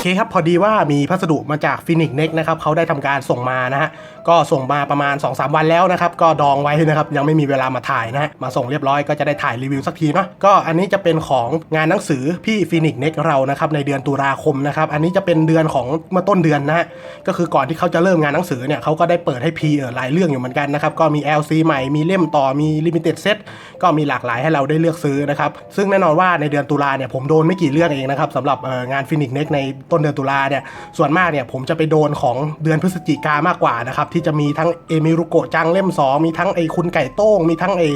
เคครับพอดีว่ามีพัสดุมาจากฟินิกเน็กนะครับเขาได้ทำการส่งมานะฮะก็ส่งมาประมาณ 2-3 วันแล้วนะครับ ก็ดองไว้นะครับยังไม่มีเวลามาถ่ายนะฮะมาส่งเรียบร้อยก็จะได้ถ่ายรีวิวสักทีเนาะก็อันนี้จะเป็นของงานหนังสือพี่ฟินิกเน็กเรานะครับในเดือนตุลาคมนะครับอันนี้จะเป็นเดือนของเมื่อต้นเดือนนะฮะก็คือก่อนที่เขาจะเริ่มงานหนังสือเนี่ยเขาก็ได้เปิดให้พีเออหลายเรื่องอยู่เหมือนกันนะครับก็มี LC ใหม่มีเล่มต่อมีลิมิเต็ดเซตก็มีหลากหลายให้เราได้เลือกซื้อนะครับซึ่งแน่นอนว่าในเดือนตุลาเนี่ยผมโดนไม่กี่เรื่องเองนะครับสำหรับงานฟินิกเน็กในต้นเดือนตุลาเนี่ยส่วนมากเนี่ยผมจะไปโดนของเดือนพฤศจิกามากกว่านะครับที่จะมีทั้งเอมิรุโกะจังเล่ม 2 มีทั้งไอ้คุณไก่โต้งมีทั้งไอ้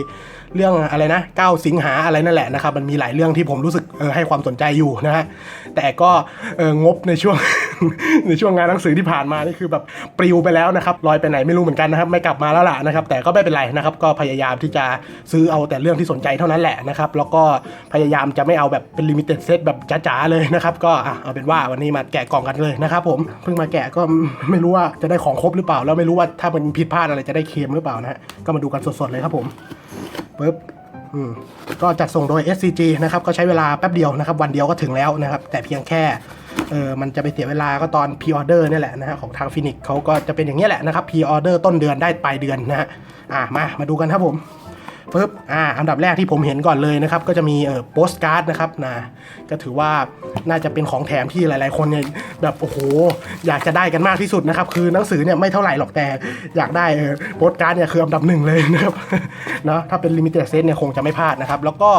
เรื่องอะไรนะ9สิงหาอะไรนั่นแหละนะครับมันมีหลายเรื่องที่ผมรู้สึกเออให้ความสนใจอยู่นะฮะแต่ก็เอองบในช่วง ในช่วงงานหนังสือที่ผ่านมานี่คือแบบปลิวไปแล้วนะครับลอยไปไหนไม่รู้เหมือนกันนะครับไม่กลับมาแล้วล่ะนะครับแต่ก็ไม่เป็นไรนะครับก็พยายามที่จะซื้อเอาแต่เรื่องที่สนใจเท่านั้นแหละนะครับแล้วก็พยายามจะไม่เอาแบบเป็นลิมิเต็ดเซตแบบจ๋าๆเลยนะครับก็เอาเป็นว่าวันนี้มาแกะกล่องกันเลยนะครับผมเพิ่งมาแกะก็ไม่รู้ว่าจะได้ของครบหรือเปล่า แล้วไม่รู้ว่าถ้ามันผิดพลาดอะไรจะได้เคลมหรือเปล่านะฮะก็มาดูกันสดๆเลยครับผมปึ๊บอืมก็จัดส่งโดย SCG นะครับก็ใช้เวลาแป๊บเดียวนะครับ วันเดียวก็ถึงแล้วนะครับ แต่เพียงแค่เออมันจะไปเสียเวลาก็ตอน p ีออเดอร์นี่ยแหละนะฮะของทางฟินิกเขาก็จะเป็นอย่างนี้แหละนะครับ p ีออเดอร์ต้นเดือนได้ปลายเดือนนะฮะอะมามาดูกันครับผม ปึ๊บอ่าอันดับแรกที่ผมเห็นก่อนเลยนะครับ ก็จะมีเอ่อโปสการ์ดนะครับนะก็ถือว่าน่าจะเป็นของแถมที่หลาย ๆ คนเนี่ยแบบโอ้โหอยากจะได้กันมากที่สุดนะครับ คือหนังสือเนี่ยไม่เท่าไหร่หรอกแต่อยากได้เออโปสการ์ดเนี่ยคืออันดับหนึ่งเลยนะครับเนาะถ้าเป็นลิมิเต็ดเซตเนี่ยคงจะไม่พลาดนะครับ แล้วก็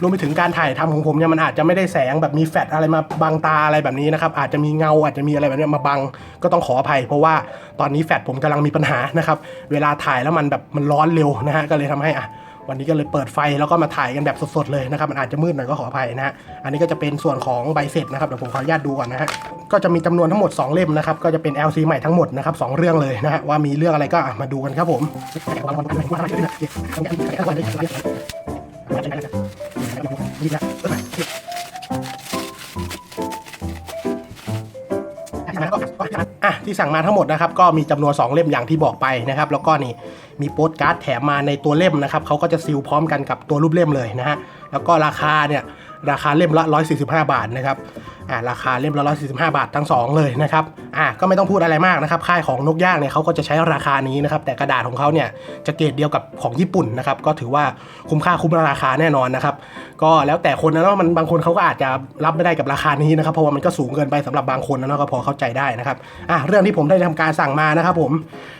รวมไปถึงการถ่ายทำของผมเนี่ยมันอาจจะไม่ได้แสงแบบมีแฟลชอะไรมาบังตาอะไรแบบนี้นะครับ อาจจะมีเงาอาจจะมีอะไรแบบนี้มาบังก็ต้องขออภัย เพราะว่าตอนนี้แฟลชผมกำลังมีปัญหานะครับ เวลาถ่ายแล้วมันแบบมันร้อนเร็วนะฮะก็เลยทำให้อะ วันนี้ก็เลยเปิดไฟแล้วก็มาถ่ายกันแบบสดๆเลยนะครับมันอาจจะมืดหน่อยก็ขออภัยนะฮะอันนี้ก็จะเป็นส่วนของใบเสร็จนะครับเดี๋ยวผมขออนุญาตดูก่อนนะฮะก็จะมีจำนวนทั้งหมด 2 เล่มนะครับก็จะเป็น LC ใหม่ทั้งหมดนะครับสองเรื่องเลยนะฮะว่ามีเรื่องอะไรก็มาดูกันครับผมอะที่สั่งมาทั้งหมดนะครับก็มีจำนวน 2 เล่มอย่างที่บอกไปนะครับ แล้วก็นี่ มีโปสการ์ดแถมมาในตัวเล่มนะครับเขาก็จะซีลพร้อมกันกับตัวรูปเล่มเลยนะฮะแล้วก็ราคาเนี่ยราคาเล่มละ 145 บาทนะครับ อ่าราคาเล่มละ145บาททั้ง2เลยนะครับอะก็ไม่ต้องพูดอะไรมากนะครับค่ายของนกย่างเนี่ยเขาก็จะใช้ราคานี้นะครับแต่กระดาษของเขาเนี่ยจะเกรดเดียวกับของญี่ปุ่นนะครับก็ถือว่าคุ้มค่าคุ้มราคาแน่นอนนะครับก็แล้วแต่คนนะเนาะมันบางคนเขาก็อาจจะรับไม่ได้กับราคานี้นะครับเพราะว่ามันก็สูงเกินไปสำหรับบางคนนะเนาะก็พอเข้าใจได้นะครับอะเรื่องที่ผมได้ทำการสั่งมานะครับผม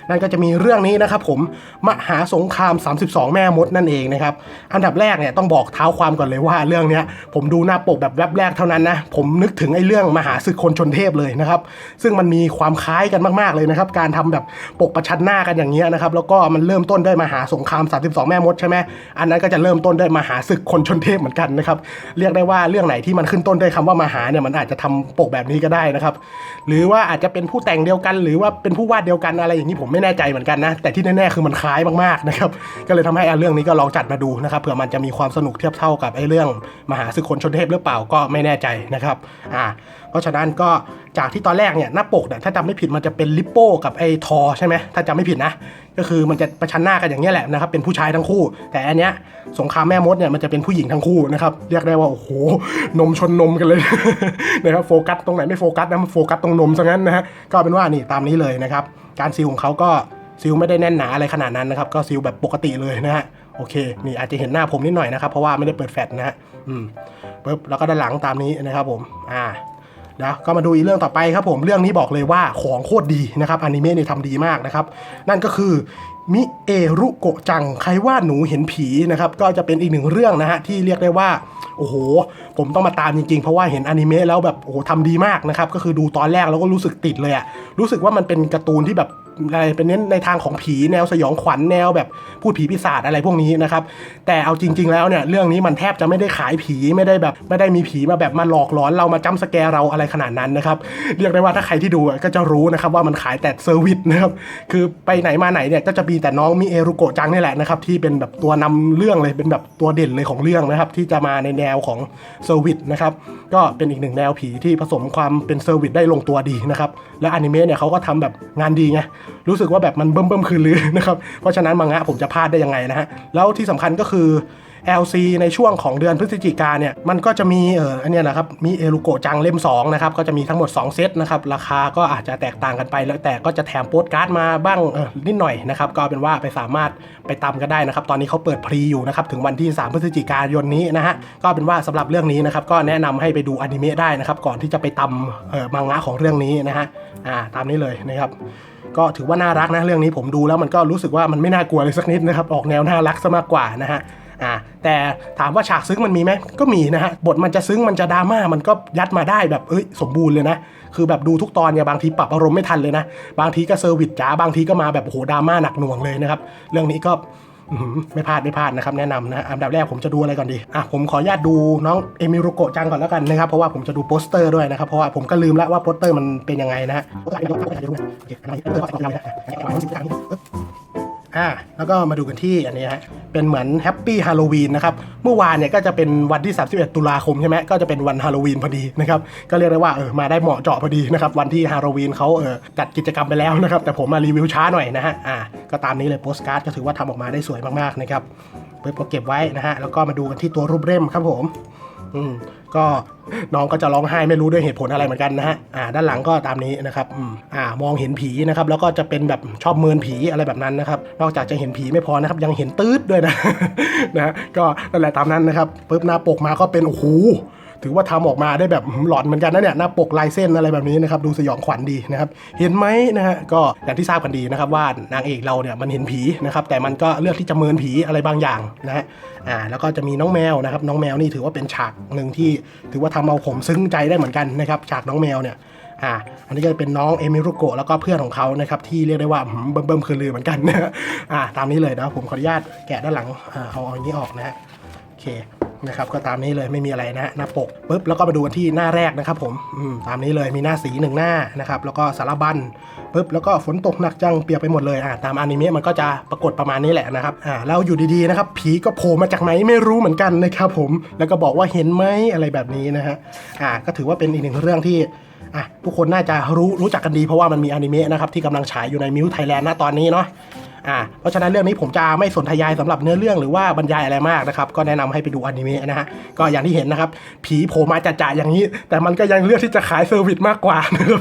นั่นก็จะมีเรื่องนี้นะครับผมมหาสงคราม 32 แม่มดนั่นเองนะครับอันดับแรกเนี่ยต้องบอกเท้าความก่อนเลยว่าเรื่องเนี้ยผมดูหน้าปกแบบแวบแรกเท่านั้นนะผมนึกถึงไอ้เรื่องมหาศึกคนชนเทพเลยนะครับ ซึ่งมันมีความคล้ายกันมาก ๆ เลยนะครับ การทำแบบปกประชันหน้ากันอย่างเงี้ยนะครับ แล้วก็มันเริ่มต้นด้วยมหาสงคราม 32 แม่มดใช่ไหมอันนั้นก็จะเริ่มต้นด้วยมหาศึกคนชนเทพเหมือนกันนะครับ เรียกได้ว่าเรื่องไหนที่มันขึ้นต้นด้วยคำว่ามหาเนี่ยมันอาจจะทำปกแบบนี้ก็ได้นะครับ หรือว่าอาจจะเป็นผู้แต่งเดียวกัน หรือว่าเป็นผู้วาดเดียวกันอะไรอย่างนี้ผมไม่แน่ใจเหมือนกันนะ แต่ที่แน่ๆคือมันคล้ายมากๆนะครับ ก็เลยทำให้อเรื่องนี้ก็ลองจัดมาดูนะครับ เผื่อมันจะมีความสนุกเทียบเท่ากับไอ้เรื่องมหาศึกคนชนเทพหรือเปล่าก็ไม่แน่ใจนะครับอ่าเพราะฉะนั้นก็จากที่ตอนแรกเนี่ยหน้าปกเนี่ยถ้าจำไม่ผิดมันจะเป็นลิปโป้กับไอ้ทอใช่ไหมถ้าจำไม่ผิดนะก็คือมันจะประชันหน้ากันอย่างนี้แหละนะครับเป็นผู้ชายทั้งคู่ แต่อันเนี้ยสงครามแม่มดเนี่ยมันจะเป็นผู้หญิงทั้งคู่นะครับเรียกได้ว่าโอ้โหนมชนนมกันเลยนะครับโฟกัสตรงไหนไม่โฟกัสนะมันโฟกัสตรงนมซะงั้นนะฮะก็เอาเป็นว่านี่ตามนี้เลยนะครับการซีลของเขาก็ซีลไม่ได้แน่นหนาอะไรขนาดนั้นนะครับก็ซีลแบบปกติเลยนะฮะ โอเค นี่อาจจะเห็นหน้าผมนิดหน่อยนะครับ เพราะว่าไม่ได้เปิดแฟลชนะฮะอืมปึ๊บแล้วก็ด้านหลังตามนี้นะครับผม อ่านะก็มาดูอีกเรื่องต่อไปครับผมเรื่องนี้บอกเลยว่าของโคตรดีนะครับอนิเมะเนี่ยทำดีมากนะครับ นั่นก็คือมิเอรุโกะจังใครว่าหนูเห็นผีนะครับ ก็จะเป็นอีกหนึ่งเรื่องนะฮะที่เรียกได้ว่า โอ้โห ผมต้องมาตามจริงๆ เพราะว่าเห็นอนิเมะแล้วแบบโอ้โหทำดีมากนะครับ ก็คือดูตอนแรกแล้วก็รู้สึกติดเลยอะรู้สึกว่ามันเป็นการ์ตูนที่แบบ อะไรเป็นเน้นในทางของผีแนวสยองขวัญแนวแบบพูดผีปีศาจอะไรพวกนี้นะครับ แต่เอาจริง ๆ แล้วเนี่ยเรื่องนี้มันแทบจะไม่ได้ขายผีไม่ได้แบบไม่ได้มีผีมาแบบมาหลอกหลอนเรามาจ้ำสแกร์เราอะไรขนาดนั้นนะครับเรียกได้ว่าถ้าใครที่ดูก็จะรู้นะครับว่ามันขายแต่เซอร์วิสนะครับคือไปไหนมาไหนเนี่ยก็จะมีแต่น้องมิเอรุโกะจังนี่แหละนะครับที่เป็นแบบตัวนำเรื่องเลยเป็นแบบตัวเด่นเลยของเรื่องนะครับที่จะมาในแนวของเซอร์วิสนะครับก็เป็นอีกหนึ่งแนวผีที่ผสมความเป็นเซอร์วิสได้ลงตัวดีนะครับและอนิเมะเนี่ยเขาก็ทำแบบงานดีไงรู้สึกว่าแบบมันเบิ่มเบิ่มคืนลือนะครับ เพราะฉะนั้นมังงะผมจะพลาดได้ยังไงนะฮะ แล้วที่สำคัญก็คือ LC ในช่วงของเดือนพฤศจิกาเนี่ยมันก็จะมีเอออันเนี้ยนะครับมีเอรุโกจังเล่ม2นะครับก็จะมีทั้งหมด 2 เซตนะครับราคาก็อาจจะแตกต่างกันไป แล้วแต่ก็จะแถมโปสการ์ดมาบ้างเออนิดหน่อยนะครับก็เป็นว่าไปสามารถไปตามกันได้นะครับตอนนี้เขาเปิดพรีอยู่นะครับถึงวันที่ 3 พฤศจิกายนนี้นะฮะก็เป็นว่าสำหรับเรื่องนี้นะครับก็แนะนำให้ไปดูอนิเมะได้นะครับก่อนที่จะไปตำเออมังงะของเรื่องนี้นะฮะอ่าตามนี้เลยนะครับก็ถือว่าน่ารักนะเรื่องนี้ผมดูแล้วมันก็รู้สึกว่ามันไม่น่ากลัวเลยสักนิดนะครับออกแนวน่ารักซะมากกว่านะฮะ อ่าแต่ถามว่าฉากซึ้งมันมีไหมก็มีนะฮะบทมันจะซึ้งมันจะดราม่ามันก็ยัดมาได้แบบเอ้ยสมบูรณ์เลยนะ คือแบบดูทุกตอนเนี่ยบางทีปรับอารมณ์ไม่ทันเลยนะ บางทีก็เซอร์วิสจ๋าบางทีก็มาแบบโหดราม่าหนักหน่วงเลยนะครับ เรื่องนี้ก็ไม่พลาดไม่พลาดนะครับแนะนำนะอันดับแรกผมจะดูอะไรก่อนดีอะผมขออนุญาตดูน้องเอมิรุโกะจังก่อนแล้วกันนะครับเพราะว่าผมจะดูโปสเตอร์ด้วยนะครับเพราะว่าผมก็ลืมแล้วว่าโปสเตอร์มันเป็นยังไงนะฮะ อ่าแล้วก็มาดูกันที่อันนี้ฮะเป็นเหมือนแฮปปี้ฮาโลวีนนะครับเมื่อวานเนี่ยก็จะเป็นวันที่ 31 ตุลาคมใช่ไหมก็จะเป็นวันฮาโลวีนพอดีนะครับก็เรียกได้ว่าเออมาได้เหมาะเจาะพอดีนะครับวันที่ฮาโลวีนเขาเออจัดกิจกรรมไปแล้วนะครับแต่ผมมารีวิวช้าหน่อยนะฮะอ่าก็ตามนี้เลยโปสการ์ดก็ถือว่าทำออกมาได้สวยมากๆนะครับเปิดก็เก็บไว้นะฮะแล้วก็มาดูกันที่ตัวรูปเล่มครับผม อืมก็น้องก็จะร้องไห้ไม่รู้ด้วยเหตุผลอะไรเหมือนกันนะฮะอ่าด้านหลังก็ตามนี้นะครับอืมอ่ามองเห็นผีนะครับแล้วก็จะเป็นแบบชอบเมินผีอะไรแบบนั้นนะครับ นอกจากจะเห็นผีไม่พอนะครับยังเห็นตืดด้วยนะ นะฮะก็นั่นแหละตามนั้นนะครับปุ๊บหน้าปกมาก็เป็นโอ้โห ถือว่าทำออกมาได้แบบหลอนเหมือนกันนะเนี่ยหน้าปกลายเส้นอะไรแบบนี้นะครับดูสยองขวัญดีนะครับเห็นไหมนะฮะก็อย่างที่ทราบกันดีนะครับว่านางเอกเราเนี่ยมันเห็นผีนะครับแต่มันก็เลือกที่จะเมินผีอะไรบางอย่างนะฮะอ่าแล้วก็จะมีน้องแมวนะครับน้องแมวนี่ถือว่าเป็นฉากหนึ่งที่ถือว่าทำเอาผมซึ้งใจได้เหมือนกันนะครับฉากน้องแมวเนี่ยอ่าอันนี้ก็จะเป็นน้องเอมิรุโกะแล้วก็เพื่อนของเขานะครับที่เรียกได้ว่าหืมเบิ่มคือลือเหมือนกันนะฮะอ่าตามนี้เลยนะผมขออนุญาตแกะด้านหลังอ่าเอาอย่างนี้ออกนะฮะ เคนะครับก็ตามนี้เลยไม่มีอะไรนะหน้าปกปุ๊บแล้วก็มาดูกันที่หน้าแรกนะครับผมมตามนี้เลยมีหน้าสีหนึ่งหน้านะครับแล้วก็สารบัญปุ๊บแล้วก็ฝนตกหนักจังเปียกไปหมดเลยอ่าตามอนิเมะมันก็จะปรากฏประมาณนี้แหละนะครับอ่าแล้วอยู่ดีๆนะครับผีก็โผล่มาจากไหนไม่รู้เหมือนกันนะครับผมแล้วก็บอกว่าเห็นไหมอะไรแบบนี้นะฮะอ่าก็ถือว่าเป็นอีกหนึ่งเรื่องที่อะทุกคนน่าจะรู้รู้จักกันดีเพราะว่ามันมีอนิเมะนะครับที่กำลังฉายอยู่ในมิวไทยแลนด์ณตอนนี้เนาะ อ่าเพราะฉะนั้นเรื่องนี้ผมจะไม่สนทยายสำหรับเนื้อเรื่องหรือว่าบรรยายอะไรมากนะครับ ก็แนะนำให้ไปดูอนิเมะนะฮะ ก็อย่างที่เห็นนะครับ ผีโผล่มาจ่าๆอย่างนี้ แต่มันก็ยังเลือกที่จะขายเซอร์วิสมากกว่านะครับ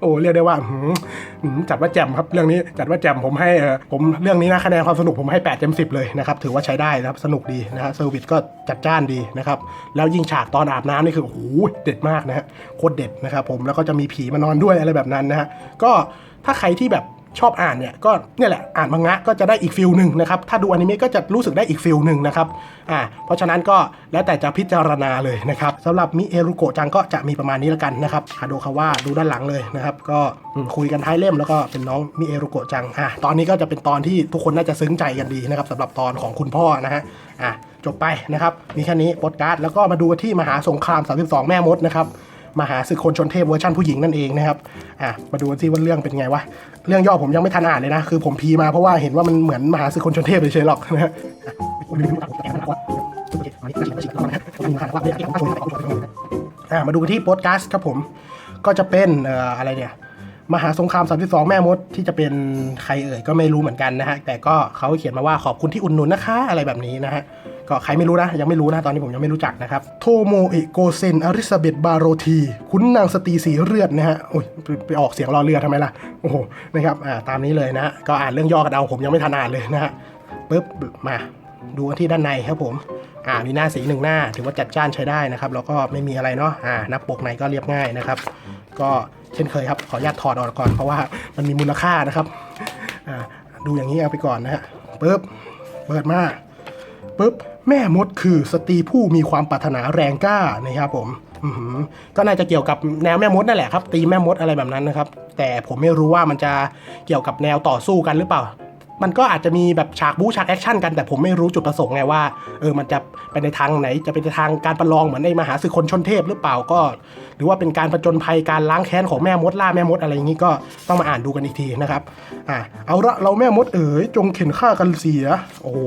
โอ้เรียกได้ว่าหืมจัดว่าแจ่มครับเรื่องนี้จัดว่าแจ่มผมให้ผมเรื่องนี้นะคะแนนความสนุกผมให้8เต็ม10 เลยนะครับ ถือว่าใช้ได้นะครับ สนุกดีนะฮะเซอร์วิสก็จัดจ้านดีนะครับ แล้วยิ่งฉากตอนอาบน้ำนี่คือโอ้โหเด็ดมากนะฮะโคตรเด็ดนะครับผมแล้วก็จะมีผีมานอนด้วยอะไรแบบนั้นนะฮะก็ถ้าใครที่แบบ ชอบอ่านเนี่ยก็เนี่ยแหละอ่านมังงะก็จะได้อีกฟิลหนึ่งนะครับถ้าดูอนิเมะก็จะรู้สึกได้อีกฟิลหนึ่งนะครับอ่าเพราะฉะนั้นก็แล้วแต่จะพิจารณาเลยนะครับสำหรับมิเอรุโกะจังก็จะมีประมาณนี้แล้วกันนะครับคาโดคาว่าดูด้านหลังเลยนะครับก็คุยกันท้ายเล่มแล้วก็เป็นน้องมิเอรุโกะจังอะตอนนี้ก็จะเป็นตอนที่ทุกคนน่าจะซึ้งใจกันดีนะครับสำหรับตอนของคุณพ่อนะฮะอะจบไปนะครับมีแค่นี้โปสการ์ดแล้วก็มาดูที่มหาสงคราม 32 แม่มดนะครับ มหาศึกคนชนเทพเวอร์ชันผู้หญิงนั่นเองนะครับอะมาดูกันซิว่าเรื่องเป็นไงวะเรื่องย่อผมยังไม่ทันอ่านเลยนะคือผมพีมาเพราะว่าเห็นว่ามันเหมือนมหาศึกคนชนเทพเฉยๆหรอกนะฮะอะมาดูกันที่โปสการ์ดครับผม ก็จะเป็นเอ่ออะไรเนี่ยมหาสงคราม 32 แม่มดที่จะเป็นใครเอ่ยก็ไม่รู้เหมือนกันนะฮะ แต่ก็เขาเขียนมาว่าขอบคุณที่อุดหนุนนะคะ อะไรแบบนี้นะฮะ ก็ใครไม่รู้นะ ยังไม่รู้นะตอนนี้ผมยังไม่รู้จักนะครับโทโมเอะโกเซนอริซาเบตบาโรทีคุณนางสตรีสีเลือดนะฮะโอ้ยไปไปออกเสียงรอเรือทำไมล่ะโอ้โหนะครับอ่าตามนี้เลยนะก็อ่านเรื่องย่อกันเอาผมยังไม่ทันอ่านเลยนะฮะปุ๊บมาดูกันที่ด้านในครับผมอ่ามีหน้าสีหนึ่งหน้า ถือว่าจัดจ้านใช้ได้นะครับแล้วก็ไม่มีอะไรเนาะอ่าน้าปกในก็เรียบง่ายนะครับ ก็เช่นเคยครับขออนุญาตถอดออกก่อนเพราะว่ามันมีมูลค่านะครับอ่าดูอย่างนี้เอาไปก่อนนะฮะปุ๊บเปิดมาปุ๊บ แม่มดคือสตรีผู้มีความปรารถนาแรงกล้านะครับผมก็น่าจะเกี่ยวกับแนวแม่มดนั่นแหละครับ ตีแม่มดอะไรแบบนั้นนะครับ แต่ผมไม่รู้ว่ามันจะเกี่ยวกับแนวต่อสู้กันหรือเปล่า มันก็อาจจะมีแบบฉากบู๊ฉากแอคชั่นกันแต่ผมไม่รู้จุดประสงค์ไงว่าเออมันจะไปในทางไหนจะเป็นในทางการประลองเหมือนในมหาศึกคนชนเทพหรือเปล่าก็ หรือว่าเป็นการผจญภัยการล้างแค้นของแม่มดล่าแม่มดอะไรอย่างนี้ก็ต้องมาอ่านดูกันอีกทีนะครับอ่าเอาละเราแม่มดเอ๋ยจงเข็นฆ่ากันเสีย โอ้โห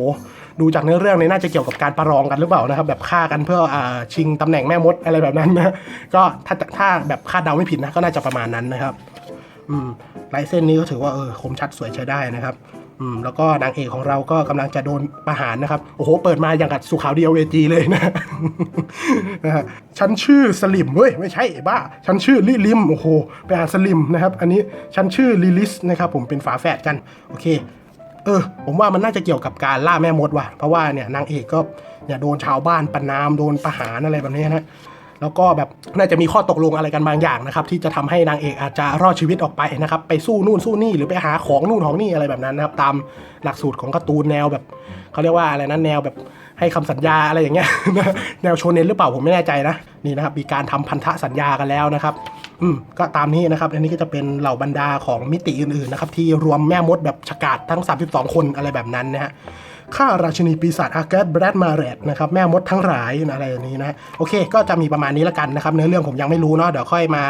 ดูจากเนื้อเรื่องนี้น่าจะเกี่ยวกับการประลองกันหรือเปล่านะครับ แบบฆ่ากันเพื่ออชิงตำแหน่งแม่มดอะไรแบบนั้นนะก็ถ้าถ้าแบบคาดเดาไม่ผิดนะก็น่าจะประมาณนั้นนะครับ อืมลายเส้นนี้ก็ถือว่าเออคมชัดสวยใช้ได้นะครับอืมแล้วก็นางเอกของเราก็กำลังจะโดนประหารนะครับ โอ้โห เปิดมาอย่างกับสุขาวเดียวเวจีเลยนะนะฮะฉันชื่อสลิมเว้ย ไม่ใช่บ้า ฉันชื่อลิลิม โอ้โห ไปอ่านสลิมนะครับ อันนี้ฉันชื่อลิลิสนะครับ ผมเป็นฝาแฝดกัน โอเค เออ ผมว่ามันน่าจะเกี่ยวกับการล่าแม่มดว่ะ เพราะว่าเนี่ยนางเอกก็เนี่ยโดนชาวบ้านประนามโดนประหารอะไรแบบนี้นะแล้วก็แบบน่าจะมีข้อตกลงอะไรกันบางอย่างนะครับ ที่จะทำให้นางเอกอาจจะรอดชีวิตออกไปนะครับ ไปสู้นู่นสู้นี่หรือไปหาของนู่นของนี่อะไรแบบนั้นนะครับ ตามหลักสูตรของการ์ตูนแนวแบบเขาเรียกว่าอะไรนะแนวแบบให้คำสัญญาอะไรอย่างเงี้ยแนวโชเนนหรือเปล่าผมไม่แน่ใจนะนี่นะครับ มีการทำพันธสัญญากันแล้วนะครับ อืมก็ตามนี้นะครับ อันนี้ก็จะเป็นเหล่าบรรดาของมิติอื่นๆนะครับที่รวมแม่มดแบบฉกาจทั้ง 32 คนอะไรแบบนั้นนะฮะข้าราชินีปีศาจอาร์เกาศแบรดมาเรตนะครับแม่มดทั้งหลายอะไรอย่างนี้นะโอเค ก็จะมีประมาณนี้แล้วกันนะครับเนื้อเรื่องผมยังไม่รู้เนาะเดี๋ยวค่อยมา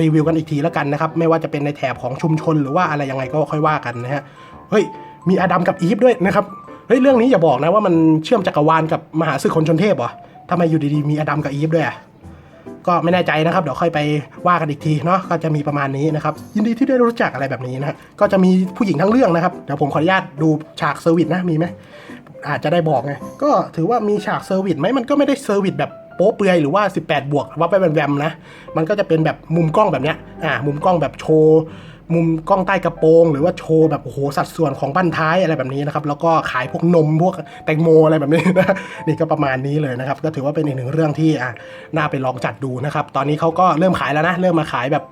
รีวิวกันอีกทีแล้วกันนะครับไม่ว่าจะเป็นในแถบของชุมชนหรือว่าอะไรยังไงก็ค่อยว่ากันนะฮะเฮ้ยมีอดัมกับอีฟด้วยนะครับเฮ้ยเรื่องนี้อย่าบอกนะว่ามันเชื่อมจักรวาลกับมหาศึกคนชนเทพเหรอทำไมอยู่ดีๆมีอดัมกับอีฟด้วยอะ ก็ไม่แน่ใจนะครับ เดี๋ยวค่อยไปว่ากันอีกทีเนาะก็จะมีประมาณนี้นะครับ ยินดีที่ได้รู้จักอะไรแบบนี้นะฮะก็จะมีผู้หญิงทั้งเรื่องนะครับเดี๋ยวผมขออนุญาตดูฉากเซอร์วิสนะมีไหมอาจจะได้บอกไงก็ถือว่ามีฉากเซอร์วิสไหมมันก็ไม่ได้เซอร์วิสแบบโป๊เปลือยหรือว่า 18 บวกว่าไปแวมๆนะ มันก็จะเป็นแบบมุมกล้องแบบเนี้ย อ่า มุมกล้องแบบโชว์ มุมกล้องใต้กระโปรง หรือว่าโชว์แบบโอ้โหสัดส่วนของบั้นท้ายอะไรแบบนี้นะครับแล้วก็ขายพวกนมพวกแตงโมอะไรแบบนี้นะนี่ก็ประมาณนี้เลยนะครับก็ถือว่าเป็นอีกหนึ่งเรื่องที่อะน่าไปลองจัดดูนะครับตอนนี้เขาก็เริ่มขายแล้วนะเริ่มมาขายแบบ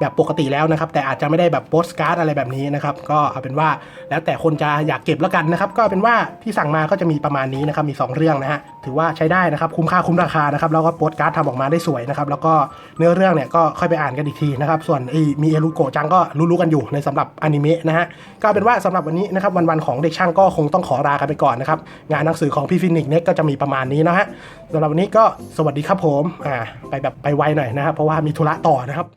แบบปกติแล้วนะครับ แต่อาจจะไม่ได้แบบโปสการ์ดอะไรแบบนี้นะครับ ก็เอาเป็นว่าแล้วแต่คนจะอยากเก็บแล้วกันนะครับ ก็เป็นว่าที่สั่งมาก็จะมีประมาณนี้นะครับ มี 2 เรื่องนะฮะ ถือว่าใช้ได้นะครับ คุ้มค่าคุ้มราคานะครับ แล้วก็โปสการ์ดทำออกมาได้สวยนะครับ แล้วก็เนื้อเรื่องเนี่ยก็ค่อยไปอ่านกันอีกทีนะครับ ส่วนไอ้มีเอรุโกจังก็รู้ๆกันอยู่ในสำหรับอนิเมะนะฮะ ก็เป็นว่าสำหรับวันนี้นะครับวันๆของเด็กช่างก็คงต้องขอลากันไปก่อนนะครับ งานหนังสือของพี่ฟินิกเนี่ยก็จะมีประมาณนี้นะฮะสำหรับวันนี้ก็สวัสดีครับผม อ่า ไปแบบไปไวหน่อยนะครับ เพราะว่ามีธุระต่อนะครับ